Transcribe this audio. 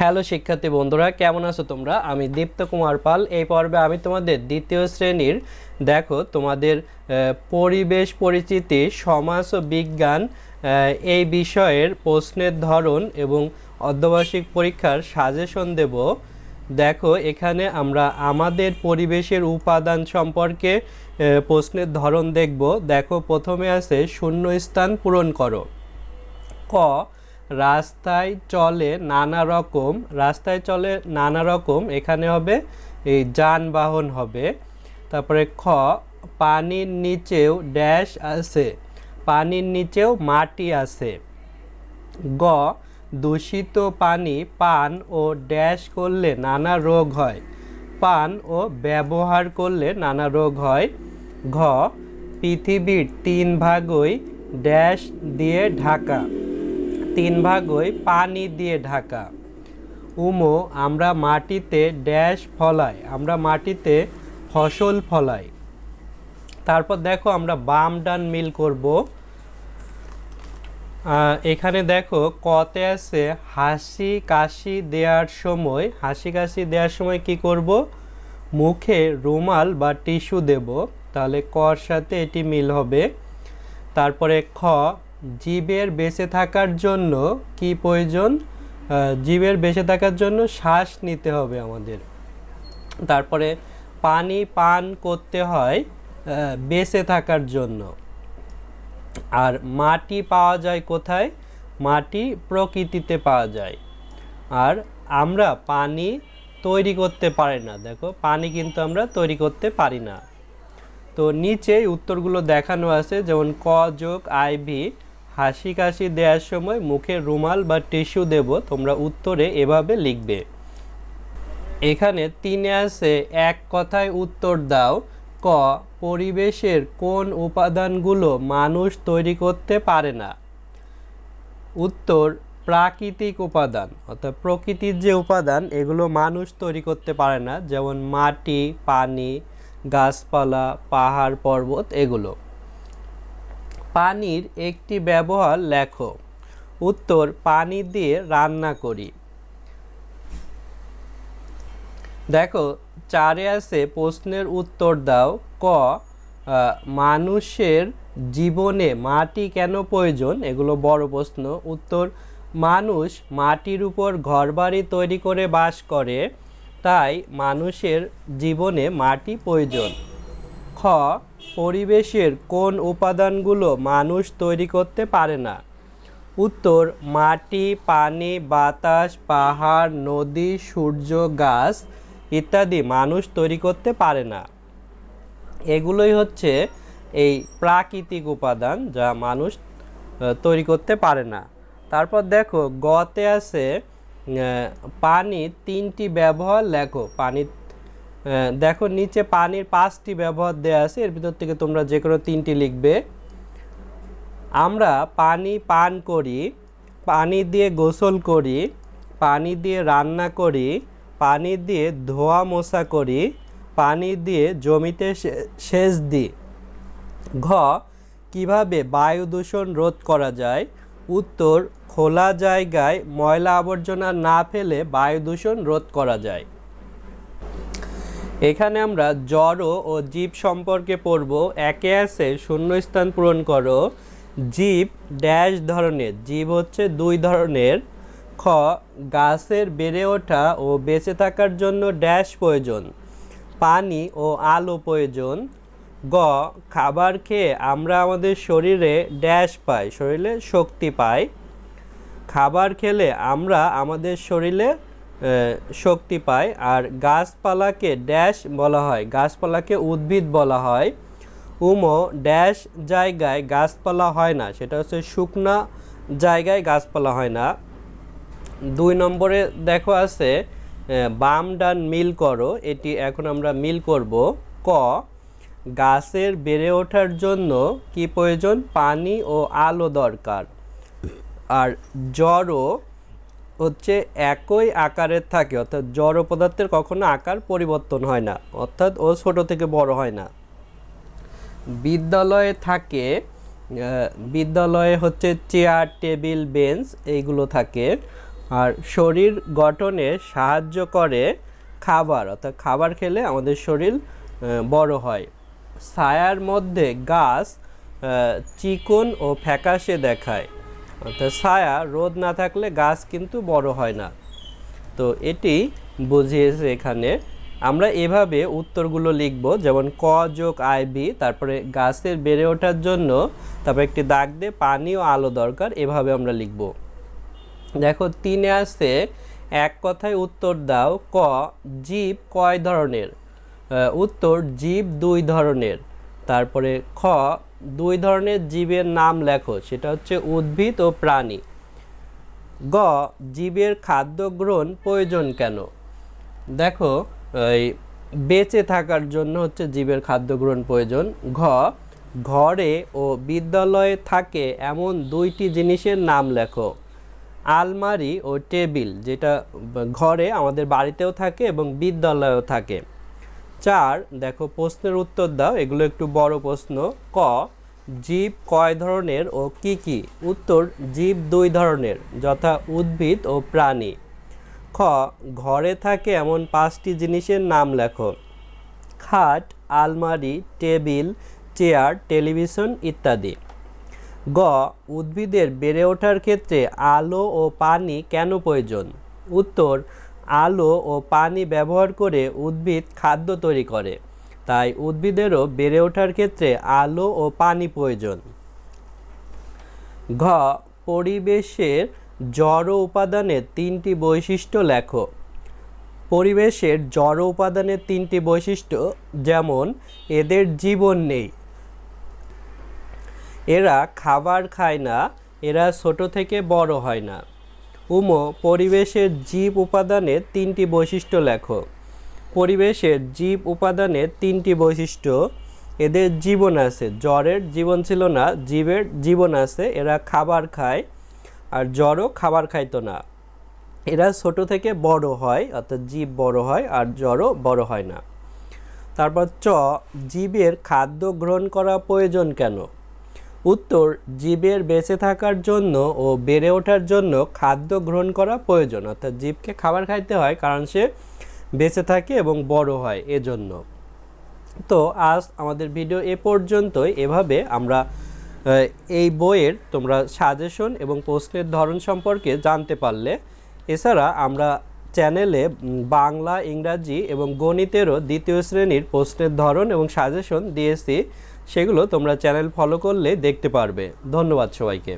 Hello শিক্ষার্থী বন্ধুরা, কেমন আছো তোমরা? আমি দীপ্ত কুমার পাল। এই পর্বে আমি তোমাদের দ্বিতীয় শ্রেণির, দেখো তোমাদের পরিবেশ পরিচিতি, সমাজ ও বিজ্ঞান এই বিষয়ের প্রশ্নের ধরন এবং অর্ধবার্ষিক পরীক্ষার সাজেশন দেব। দেখো এখানে আমরা আমাদের পরিবেশের উপাদান সম্পর্কে প্রশ্নের ধরন দেখব। দেখো প্রথমে আছে শূন্য স্থান পূরণ করো। ক রাস্তায় চলে নানা রকম, রাস্তায় চলে নানা রকম, এখানে হবে এই যানবাহন হবে। তারপরে খ, পানির নিচেও ড্যাশ আছে, পানির নিচেও মাটি আছে। গ, দূষিত পানি পান ও ড্যাশ করলে নানা রোগ হয়, পান ও ব্যবহার করলে নানা রোগ হয়। ঘ, পৃথিবীর তিন ভাগই ড্যাশ দিয়ে ঢাকা। তিন ভাগই পানি দিয়ে ঢাকা। উমো, আমরা মাটিতে ড্যাশ ফলাই আমরা মাটিতে ফসল ফলাই তারপর দেখো আমরা বাম ডান মিল করব। এখানে দেখো কতে আছে হাসি কাশি দেওয়ার সময়। হাসি কাশি দেওয়ার সময় কি করব? মুখে রুমাল বা টিস্যু দেব, তাহলে কর সাথে এটি মিল হবে। তারপরে খ জীবের বেঁচে থাকার জন্য কি প্রয়োজন? জীবের বেঁচে থাকার জন্য শ্বাস নিতে হবে আমাদের। তারপরে পানি পান করতে হয় বেঁচে থাকার জন্য। আর মাটি পাওয়া যায় কোথায়? মাটি প্রকৃতিতে পাওয়া যায়। আর আমরা পানি তৈরি করতে পারি না। দেখো, পানি কিন্তু আমরা তৈরি করতে পারি না। তো নিচে উত্তরগুলো দেখানো আছে, যেমন ক যোগ আইভি হাসি কাশি দেওয়ার সময় মুখে রুমাল বা টিস্যু দেব, তোমরা উত্তরে এভাবে লিখবে। এখানে তিনে আছে, এক কথায় উত্তর দাও। ক, পরিবেশের কোন উপাদানগুলো মানুষ তৈরি করতে পারে না। উত্তর, প্রাকৃতিক উপাদান, অর্থাৎ প্রকৃতির যে উপাদান, এগুলো মানুষ তৈরি করতে পারে না। যেমন মাটি, পানি, গাছপালা, পাহাড়, পর্বত, এগুলো। পানির একটি ব্যবহার লেখো। উত্তর, পানি দিয়ে রান্না করি। দেখো, চারে আছে প্রশ্নের উত্তর দাও। ক মানুষের জীবনে মাটি কেন প্রয়োজন? এগুলো বড় প্রশ্ন। উত্তর, মানুষ মাটির উপর ঘরবাড়ি তৈরি করে বাস করে, তাই মানুষের জীবনে মাটি প্রয়োজন। খ পরিবেশের কোন উপাদানগুলো মানুষ তৈরি করতে পারে না? উত্তর মাটি পানি বাতাস পাহাড় নদী সূর্য গাছ ইত্যাদি মানুষ তৈরি করতে পারে না। এগুলোই হচ্ছে এই প্রাকৃতিক উপাদান যা মানুষ তৈরি করতে পারে না। তারপর দেখো গতে আছে পানির তিনটি ব্যবহার লেখো পানি আহ, দেখো নিচে পানির পাঁচটি ব্যবহার দেওয়া আছে, এর ভিতর থেকে তোমরা যে কোনো তিনটি লিখবে। আমরা পানি পান করি, পানি দিয়ে গোসল করি, পানি দিয়ে রান্না করি, পানি দিয়ে ধোয়া মোছা করি, পানি দিয়ে জমিতে সেচ দিই। ঘ, কীভাবে বায়ু দূষণ রোধ করা যায়? উত্তর, খোলা জায়গায় ময়লা আবর্জনা না ফেলে বায়ু দূষণ রোধ করা যায়। এখানে আমরা জড় ও জীব সম্পর্কে পড়ব। একে আছে শূন্যস্থান পূরণ করো। জীব ড্যাশ ধরনের, জীব হচ্ছে দুই ধরনের। খ, গাছের বেড়ে ওঠা ও বেঁচে থাকার জন্য ড্যাশ প্রয়োজন, পানি ও আলো প্রয়োজন। গ, খাবার খেয়ে আমরা আমাদের শরীরে ড্যাশ পাই, শরীরে শক্তি পাই। খাবার খেলে আমরা আমাদের শরীরে শক্তি পাই আর গাছপালাকে ড্যাশ বলা হয়। গাছপালাকে উদ্ভিদ বলা হয়। উমো ড্যাশ জায়গায় গাছপালা হয় না। সেটা হচ্ছে শুকনা জায়গায় গাছপালা হয় না। দুই নম্বরে দেখো আছে বাম ডান মিল করো। এটি এখন আমরা মিল করব। ক, গাছের বেড়ে ওঠার জন্য কি প্রয়োজন? পানি ও আলো দরকার। আর জড় হচ্ছে একই আকারের থাকে, অর্থাৎ জড় পদার্থের কখনো আকার পরিবর্তন হয় না, অর্থাৎ ও ছোট থেকে বড় হয় না। বিদ্যালয়ে থাকে বিদ্যালয়ে হচ্ছে চেয়ার, টেবিল, বেঞ্চ এইগুলো থাকে। আর শরীর গঠনে সাহায্য করে খাবার, অর্থাৎ খাবার খেলে আমাদের শরীর বড় হয়। ছায়ার মধ্যে গাছ চিকন ও ফ্যাকাশে দেখায়। অর্থাৎ ছায়া রোদ না থাকলে গাছ কিন্তু বড় হয় না। তো এটি বুঝিয়েছে এখানে। আমরা এভাবে উত্তরগুলো লিখব, যেমন ক যোগ আই বি, তারপরে গাছের বেড়ে ওঠার জন্য, তারপরে একটি দাগ দিয়ে পানি ও আলো দরকার, এভাবে আমরা লিখব। দেখো, তিনে আছে এক কথায় উত্তর দাও, ক, জীব কয় ধরনের? উত্তর, জীব দুই ধরনের। তারপরে খ দুই ধরনের জীবের নাম লেখো, সেটা হচ্ছে উদ্ভিদ ও প্রাণী। গ, জীবের খাদ্য গ্রহণ প্রয়োজন কেন? দেখো, এই বেঁচে থাকার জন্য হচ্ছে জীবের খাদ্য গ্রহণ প্রয়োজন। ঘ, ঘরে ও বিদ্যালয়ে থাকে এমন দুইটি জিনিসের নাম লেখো। আলমারি ও টেবিল, যেটা ঘরে আমাদের বাড়িতেও থাকে এবং বিদ্যালয়েও থাকে। চার, দেখো প্রশ্নের উত্তর দাও, এগুলো একটু বড় প্রশ্ন। ক, জীব কয় ধরনের ও কি কি? উত্তর, জীব দুই ধরনের, যথা উদ্ভিদ ও প্রাণী। খ, ঘরে থাকে এমন পাঁচটি জিনিসের নাম লেখো। খাট, আলমারি, টেবিল, চেয়ার, টেলিভিশন ইত্যাদি। গ, উদ্ভিদের বেড়ে ওঠার ক্ষেত্রে আলো ও পানি কেন প্রয়োজন? উত্তর আলো ও পানি ব্যবহার করে উদ্ভিদ খাদ্য তৈরি করে। তাই উদ্ভিদেরও বেড়ে ওঠার ক্ষেত্রে আলো ও পানি প্রয়োজন। ঘ, পরিবেশের জড় উপাদানের তিনটি বৈশিষ্ট্য লেখো। পরিবেশের জড় উপাদানের তিনটি বৈশিষ্ট্য যেমন, এদের জীবন নেই। এরা খাবার খায় না, এরা ছোট থেকে বড় হয় না। উমো পরিবেশের জীব উপাদানের তিনটি বৈশিষ্ট্য লেখো। পরিবেশের জীব উপাদানের তিনটি বৈশিষ্ট্য, এদের জীবন আছে। জ্বরের জীবন ছিল না, জীবের জীবন আছে। এরা খাবার খায়, আর জ্বরও খাবার খাইতো না। এরা ছোট থেকে বড় হয়, অর্থাৎ জীব বড় হয়, আর জ্বরও বড় হয় না। তারপর চ, জীবের খাদ্য গ্রহণ করা প্রয়োজন কেন? উত্তর, জীবের বেঁচে থাকার জন্য ও বেড়ে ওঠার জন্য খাদ্য গ্রহণ করা প্রয়োজন। অর্থাৎ জীবকে খাবার খাইতে হয় কারণ সে বেঁচে থাকে এবং বড় হয় এজন্য। তো আজ আমাদের ভিডিও এ পর্যন্তই। এভাবে আমরা এই বইয়ের তোমরা সাজেশন এবং প্রশ্নের ধরন সম্পর্কে জানতে পারলে। এছাড়া আমরা চ্যানেলে বাংলা, ইংরাজি এবং গণিতেরও দ্বিতীয় শ্রেণির প্রশ্নের ধরন এবং সাজেশন দিয়েছি। সেগুলো তোমরা চ্যানেল ফলো করলে দেখতে পারবে। ধন্যবাদ সবাইকে।